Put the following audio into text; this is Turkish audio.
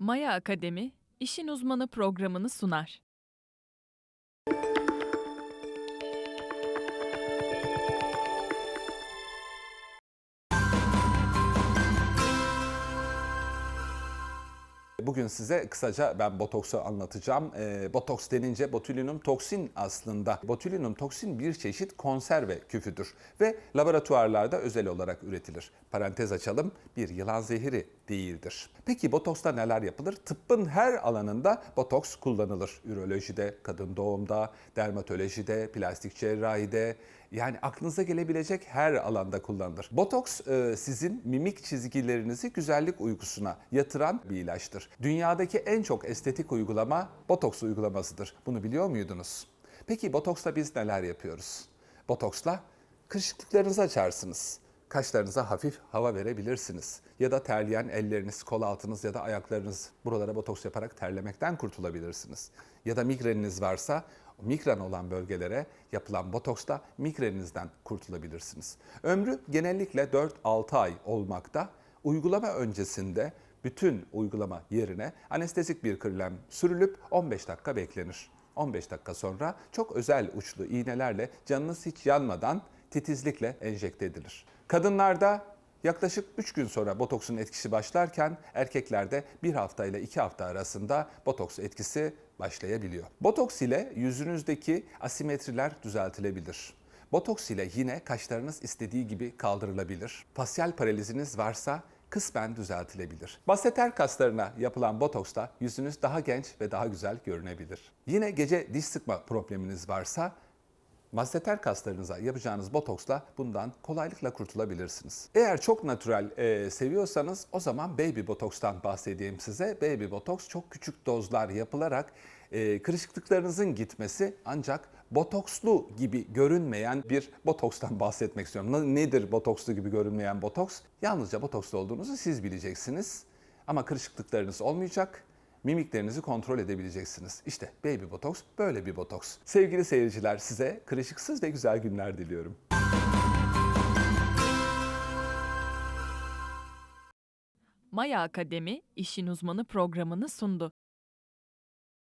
Maya Akademi, işin uzmanı programını sunar. Bugün size kısaca ben botoksu anlatacağım. Ee, botoks denince botulinum toksin aslında. Botulinum toksin bir çeşit konserve küfüdür ve laboratuvarlarda özel olarak üretilir. Parantez açalım, bir yılan zehiri değildir. Peki botoksta neler yapılır? Tıbbın her alanında botoks kullanılır. Ürolojide, kadın doğumda, dermatolojide, plastik cerrahide, yani aklınıza gelebilecek her alanda kullanılır. Botoks e, sizin mimik çizgilerinizi güzellik uykusuna yatıran bir ilaçtır. Dünyadaki en çok estetik uygulama botoks uygulamasıdır. Bunu biliyor muydunuz? Peki botoksla biz neler yapıyoruz? Botoksla kırışıklıklarınızı açarsınız. Kaşlarınıza hafif hava verebilirsiniz. Ya da terleyen elleriniz, kol altınız ya da ayaklarınız buralara botoks yaparak terlemekten kurtulabilirsiniz. Ya da migreniniz varsa migren olan bölgelere yapılan botoksla migreninizden kurtulabilirsiniz. Ömrü genellikle 4-6 ay olmakta. Uygulama öncesinde bütün uygulama yerine anestezik bir krem sürülüp 15 dakika beklenir. 15 dakika sonra çok özel uçlu iğnelerle canınız hiç yanmadan titizlikle enjekte edilir. Kadınlarda yaklaşık 3 gün sonra botoksun etkisi başlarken erkeklerde 1 hafta ile 2 hafta arasında botoks etkisi başlayabiliyor. Botoks ile yüzünüzdeki asimetriler düzeltilebilir. Botoks ile yine kaşlarınız istediği gibi kaldırılabilir. Fasyal paraliziniz varsa kısmen düzeltilebilir. Baseter kaslarına yapılan botoksla yüzünüz daha genç ve daha güzel görünebilir. Yine gece diş sıkma probleminiz varsa Masseter kaslarınıza yapacağınız botoksla bundan kolaylıkla kurtulabilirsiniz. Eğer çok natürel e, seviyorsanız o zaman baby botokstan bahsedeyim size. Baby botoks çok küçük dozlar yapılarak e, kırışıklıklarınızın gitmesi ancak botokslu gibi görünmeyen bir botokstan bahsetmek istiyorum. Ne- Nedir botokslu gibi görünmeyen botoks? Yalnızca botokslu olduğunuzu siz bileceksiniz. Ama kırışıklıklarınız olmayacak mimiklerinizi kontrol edebileceksiniz. İşte Baby Botox böyle bir botoks. Sevgili seyirciler size kırışıksız ve güzel günler diliyorum. Maya Akademi, işin uzmanı programını sundu.